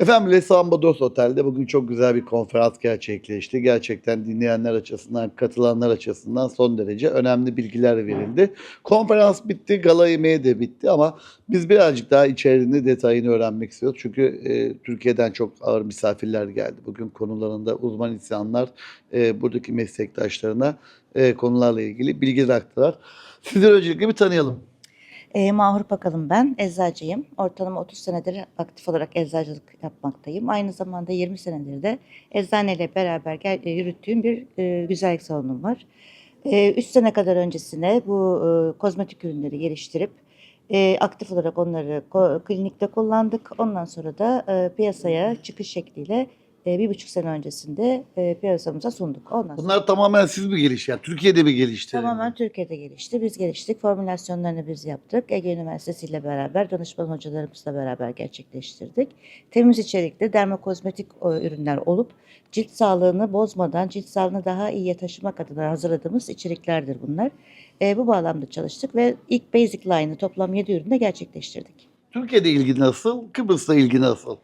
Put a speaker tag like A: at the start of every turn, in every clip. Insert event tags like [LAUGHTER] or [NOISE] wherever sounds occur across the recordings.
A: Efendim Les Ambados Otel'de bugün çok güzel bir konferans gerçekleşti. Gerçekten dinleyenler açısından, katılanlar açısından son derece önemli bilgiler verildi. Konferans bitti, gala yemeği de bitti ama biz birazcık daha içeriğini, detayını öğrenmek istiyoruz. Çünkü e, Türkiye'den çok ağır misafirler geldi. Bugün konularında uzman insanlar e, buradaki meslektaşlarına e, konularla ilgili bilgiler aktarlar. Sizleri öncelikle bir tanıyalım.
B: E, Mahur Pakalım ben, eczacıyım. Ortalama 30 senedir aktif olarak eczacılık yapmaktayım. Aynı zamanda 20 senedir de eczaneyle beraber gel, e, yürüttüğüm bir e, güzellik salonum var. 3 sene kadar öncesine bu e, kozmetik ürünleri geliştirip e, aktif olarak onları klinikte kullandık. Ondan sonra da e, piyasaya çıkış şekliyle e, bir buçuk sene öncesinde e, piyasamıza sunduk. Ondan sonra
A: Bunlar tamamen siz mi gelişti? Yani Türkiye'de mi gelişti?
B: Tamamen Türkiye'de gelişti. Biz geliştik. Formülasyonlarını biz yaptık. Ege Üniversitesi ile beraber, danışman hocalarımızla beraber gerçekleştirdik. Temiz içerikli dermokozmetik e, ürünler olup cilt sağlığını bozmadan cilt sağlığını daha iyiye taşımak adına hazırladığımız içeriklerdir bunlar. E, bu bağlamda çalıştık ve ilk Basic Line'ı toplam 7 üründe gerçekleştirdik.
A: Türkiye'de ilgi nasıl? Kıbrıs'ta ilgi nasıl?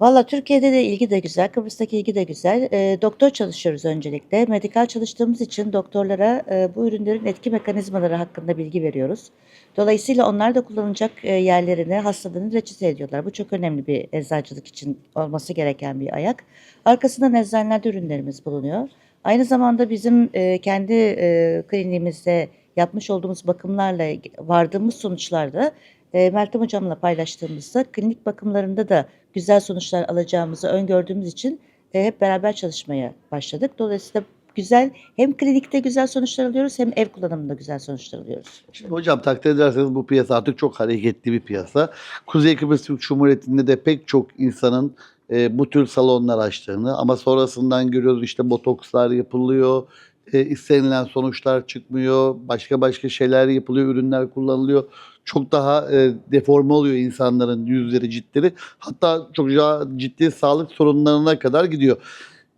B: Valla Türkiye'de de ilgi de güzel, Kıbrıs'taki ilgi de güzel. E, doktor çalışıyoruz öncelikle. Medikal çalıştığımız için doktorlara e, bu ürünlerin etki mekanizmaları hakkında bilgi veriyoruz. Dolayısıyla onlar da kullanılacak e, yerlerini, hastalığını reçete ediyorlar. Bu çok önemli bir eczacılık için olması gereken bir ayak. Arkasından eczanelerde ürünlerimiz bulunuyor. Aynı zamanda bizim e, kendi e, kliniğimizde yapmış olduğumuz bakımlarla vardığımız sonuçlarda e, Meltem Hocam'la paylaştığımızda klinik bakımlarında da güzel sonuçlar alacağımızı öngördüğümüz için e, hep beraber çalışmaya başladık. Dolayısıyla güzel hem klinikte güzel sonuçlar alıyoruz hem ev kullanımında güzel sonuçlar alıyoruz.
A: Şimdi hocam takdir ederseniz bu piyasa artık çok hareketli bir piyasa. Kuzey Kıbrıs Türk Cumhuriyeti'nde de pek çok insanın e, bu tür salonlar açtığını ama sonrasından görüyoruz işte botokslar yapılıyor, e, istenilen sonuçlar çıkmıyor, başka başka şeyler yapılıyor, ürünler kullanılıyor. Çok daha e, deforme oluyor insanların yüzleri, ciltleri. Hatta çok ciddi sağlık sorunlarına kadar gidiyor.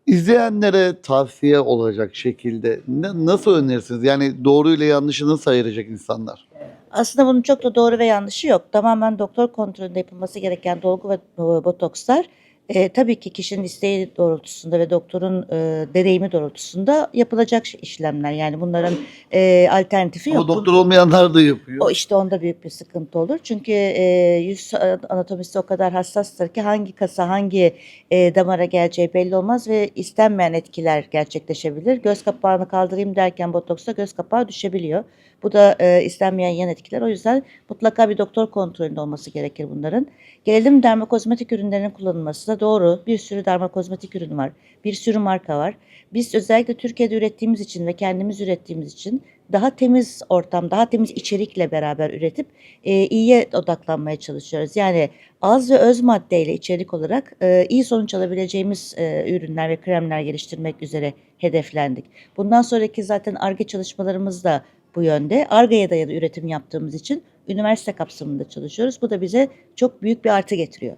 A: İzleyenlere tavsiye olacak şekilde ne, nasıl önerirsiniz? Yani doğru ile yanlışı nasıl ayıracak insanlar?
B: Aslında bunun çok da doğru ve yanlışı yok. Tamamen doktor kontrolünde yapılması gereken dolgu ve e, botokslar e, tabii ki kişinin isteği doğrultusunda ve doktorun e, deneyimi doğrultusunda yapılacak işlemler. Yani bunların e, alternatifi yok.
A: Ama doktor olmayanlar da yapıyor.
B: O işte onda büyük bir sıkıntı olur. Çünkü e, yüz anatomisi o kadar hassastır ki hangi kasa hangi e, damara geleceği belli olmaz ve istenmeyen etkiler gerçekleşebilir. Göz kapağını kaldırayım derken botoksta göz kapağı düşebiliyor. Bu da e, istenmeyen yan etkiler. O yüzden mutlaka bir doktor kontrolünde olması gerekir bunların. Gelelim dermokozmetik ürünlerin kullanılması da doğru. Bir sürü dermokozmetik ürün var. Bir sürü marka var. Biz özellikle Türkiye'de ürettiğimiz için ve kendimiz ürettiğimiz için daha temiz ortam, daha temiz içerikle beraber üretip e, iyiye odaklanmaya çalışıyoruz. Yani az ve öz maddeyle içerik olarak e, iyi sonuç alabileceğimiz e, ürünler ve kremler geliştirmek üzere hedeflendik. Bundan sonraki zaten ARGE çalışmalarımız da bu yönde. ARGE'ye dayalı üretim yaptığımız için üniversite kapsamında çalışıyoruz. Bu da bize çok büyük bir artı getiriyor.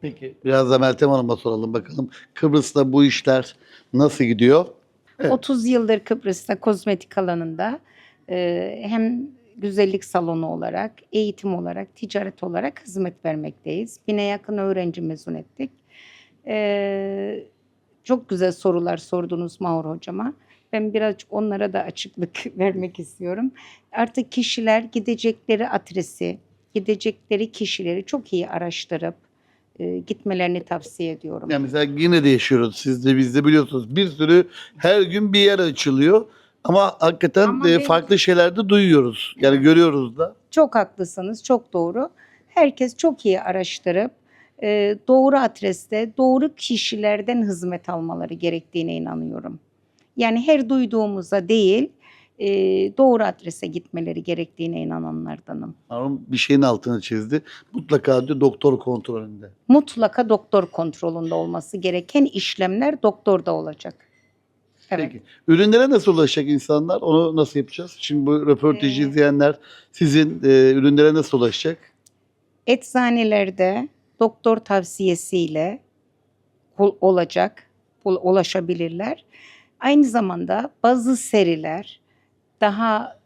A: Peki biraz da Meltem Hanım'a soralım bakalım. Kıbrıs'ta bu işler nasıl gidiyor? Evet.
C: 30 yıldır Kıbrıs'ta kozmetik alanında e, hem güzellik salonu olarak, eğitim olarak, ticaret olarak hizmet vermekteyiz. Bine yakın öğrenci mezun ettik. E, çok güzel sorular sordunuz Mahur Hocama. Ben birazcık onlara da açıklık [LAUGHS] vermek istiyorum. Artık kişiler gidecekleri adresi, gidecekleri kişileri çok iyi araştırıp e, gitmelerini tavsiye ediyorum.
A: Yani mesela yine de yaşıyoruz. Siz de biz de biliyorsunuz. Bir sürü her gün bir yer açılıyor. Ama hakikaten
C: Ama
A: e,
C: benim-
A: farklı şeyler de duyuyoruz. Yani görüyoruz da.
C: Çok haklısınız, çok doğru. Herkes çok iyi araştırıp e, doğru adreste, doğru kişilerden hizmet almaları gerektiğine inanıyorum. Yani her duyduğumuza değil, e, doğru adrese gitmeleri gerektiğine inananlardanım.
A: Harun bir şeyin altını çizdi. Mutlaka diyor doktor kontrolünde.
C: Mutlaka doktor kontrolünde olması gereken işlemler doktorda olacak. Evet.
A: Peki. Ürünlere nasıl ulaşacak insanlar? Onu nasıl yapacağız? Şimdi bu röportajı
C: Ee,
A: izleyenler sizin e, ürünlere nasıl ulaşacak?
C: Eczanelerde doktor tavsiyesiyle olacak, ul- ulaşabilirler. Aynı zamanda bazı seriler, daha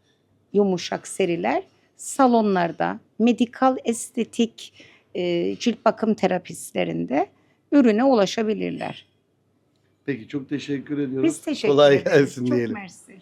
C: yumuşak seriler salonlarda medikal estetik e, cilt bakım terapistlerinde ürüne ulaşabilirler.
A: Peki çok teşekkür ediyoruz.
C: Biz teşekkür
A: Kolay
C: ederiz.
A: gelsin
C: Çok
A: diyelim.
C: mersi.